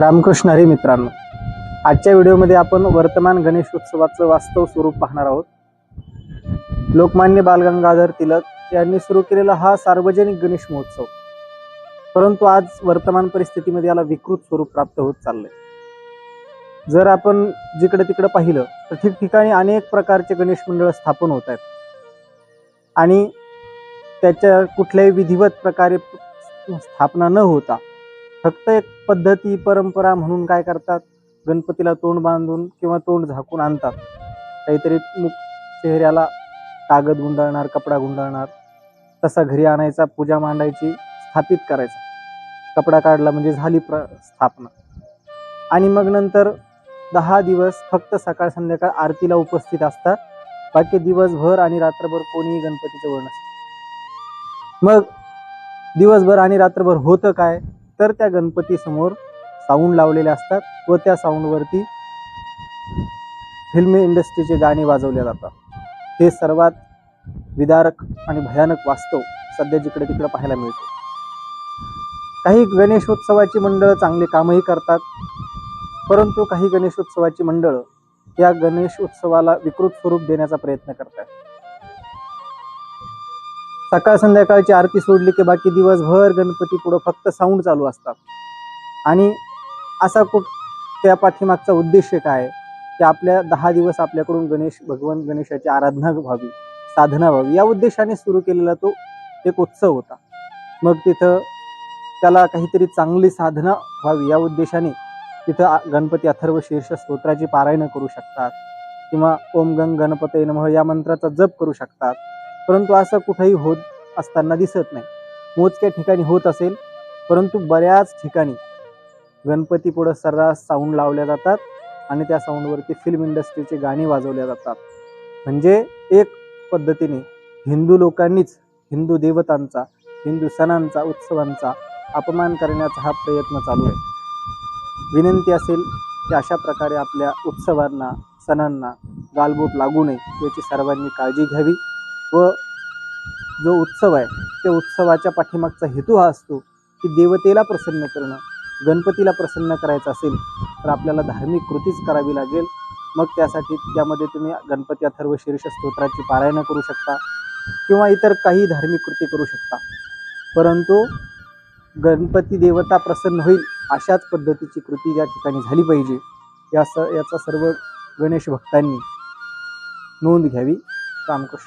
रामकृष्ण हरी मित्रांनो आजच्या व्हिडिओमध्ये आपण वर्तमान गणेश उत्सवाचं वास्तव स्वरूप पाहणार आहोत. लोकमान्य बालगंगाधर तिलक यांनी सुरू केलेला हा सार्वजनिक गणेश महोत्सव. परंतु आज वर्तमान परिस्थितीमध्ये याला विकृत स्वरूप प्राप्त होत चाललंय. जर आपण जिकडे तिकडे पाहिलं तर ठिकठिकाणी अनेक प्रकारचे गणेश मंडळ स्थापन होत आहेत. आणि त्याच्या कुठल्याही विधिवत प्रकारे स्थापना न होता फक्त एक पद्धती परंपरा म्हणून काय करतात? गणपतीला तोंड बांधून किंवा तोंड झाकून आणतात. काहीतरी मुख चेहऱ्याला कागद गुंडाळणार कपडा गुंडाळणार तसा घरी आणायचा पूजा मांडायची स्थापित करायचा. कपडा काढला म्हणजे झाली प्र स्थापना. आणि मग नंतर दहा दिवस फक्त सकाळ संध्याकाळ आरतीला उपस्थित असतात. बाकी दिवसभर आणि रात्रभर कोणीही गणपतीचं वर नसतं. मग दिवसभर आणि रात्रभर होतं काय? तर त्या गणपतीसमोर साऊंड लावलेले असतात व त्या साऊंडवरती फिल्म इंडस्ट्रीचे गाणे वाजवले जातात. हे सर्वात विदारक आणि भयानक वास्तव सध्या जिकडे तिकडे पाहायला मिळतो. काही गणेशोत्सवाची मंडळं चांगले कामही करतात परंतु काही गणेशोत्सवाची मंडळं या गणेश उत्सवाला विकृत स्वरूप देण्याचा प्रयत्न करतात. सकाळ संध्याकाळची आरती सोडली की बाकी दिवसभर गणपती पुढं फक्त साऊंड चालू असतात. आणि असा कुठ त्या पाठीमागचा उद्देश काय? की आपल्या दहा दिवस आपल्याकडून गणेश भगवान गणेशाची आराधना व्हावी साधना व्हावी. या उद्देशाने सुरू केलेला तो एक उत्सव होता. मग तिथं त्याला काहीतरी चांगली साधना व्हावी. या उद्देशाने तिथं गणपती अथर्व शीर्ष स्तोत्राची पारायणं करू शकतात. किंवा ओम गंग गणपते नमः या मंत्राचा जप करू शकतात. परंतु असं कुठेही होत असताना दिसत नाही. मोजक्या ठिकाणी होत असेल परंतु बऱ्याच ठिकाणी गणपती पुढं सर्रास साऊंड लावल्या जातात आणि त्या साऊंडवरती फिल्म इंडस्ट्रीचे गाणी वाजवल्या जातात. म्हणजे एक पद्धतीने हिंदू लोकांनीच हिंदू देवतांचा हिंदू सणांचा उत्सवांचा अपमान करण्याचा हा प्रयत्न चालू आहे. विनंती असेल की अशा प्रकारे आपल्या उत्सवांना सणांना गालबोट लागू नये याची सर्वांनी काळजी घ्यावी. व जो उत्सव आहे त्या उत्सवाच्या पाठीमागचा हेतू हा असतो की देवतेला प्रसन्न करणं गणपतीला प्रसन्न करायचं असेल तर आपल्याला धार्मिक कृतीच करावी लागेल. मग त्यासाठी त्यामध्ये तुम्ही गणपती अथर्व शीर्ष स्तोत्राची पारायणं करू शकता किंवा इतर काही धार्मिक कृती करू शकता. परंतु गणपती देवता प्रसन्न होईल अशाच पद्धतीची कृती या ठिकाणी झाली पाहिजे. या स याचा सर्व गणेश भक्तांनी नोंद घ्यावी. रामकृष्ण.